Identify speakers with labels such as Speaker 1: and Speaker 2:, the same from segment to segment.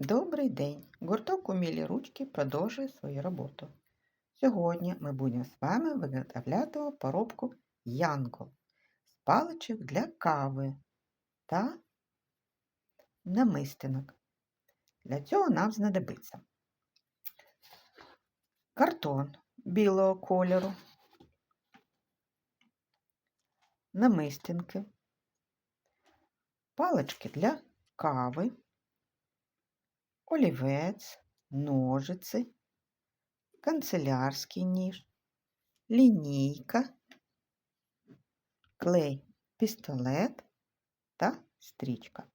Speaker 1: Добрий день! Гурток «Умілі ручки» продовжує свою роботу. Сьогодні ми будемо з вами виготовляти поробку янгол з паличок для кави та намистинок. Для цього нам знадобиться картон білого кольору, намистинки, палички для кави олівець, ножиці, канцелярський ніж, лінійка, клей, пістолет та стрічка.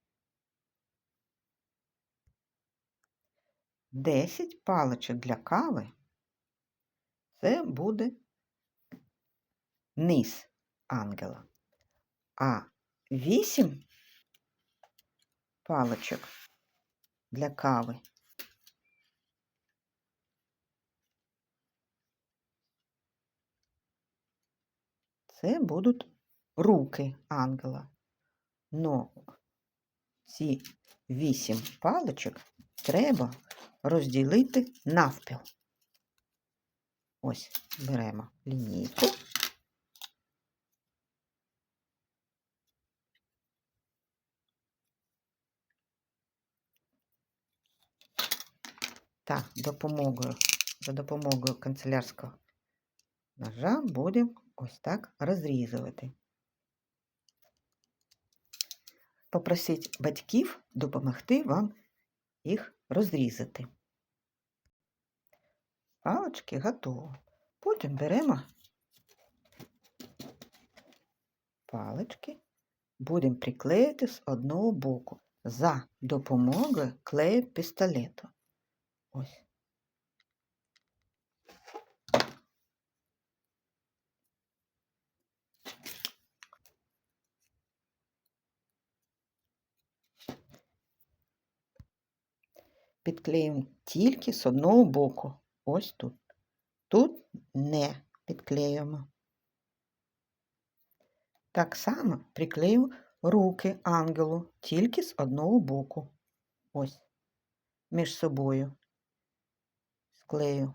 Speaker 1: 10 паличок для кави це буде низ ангела, а 8 паличок для кави. Це будуть руки ангела. Но ці вісім паличок треба розділити навпіл. Ось беремо лінійку. Та допомогою, за допомогою канцелярського ножа будемо ось так розрізувати. Попросіть батьків допомогти вам їх розрізати. Палочки готові. Потім беремо палички, будемо приклеїти з одного боку за допомогою клею пістолету. Ось. Підклеїмо тільки з одного боку. Ось тут. Тут не підклеюємо. Так само приклею руки ангелу тільки з одного боку. Ось, між собою склею.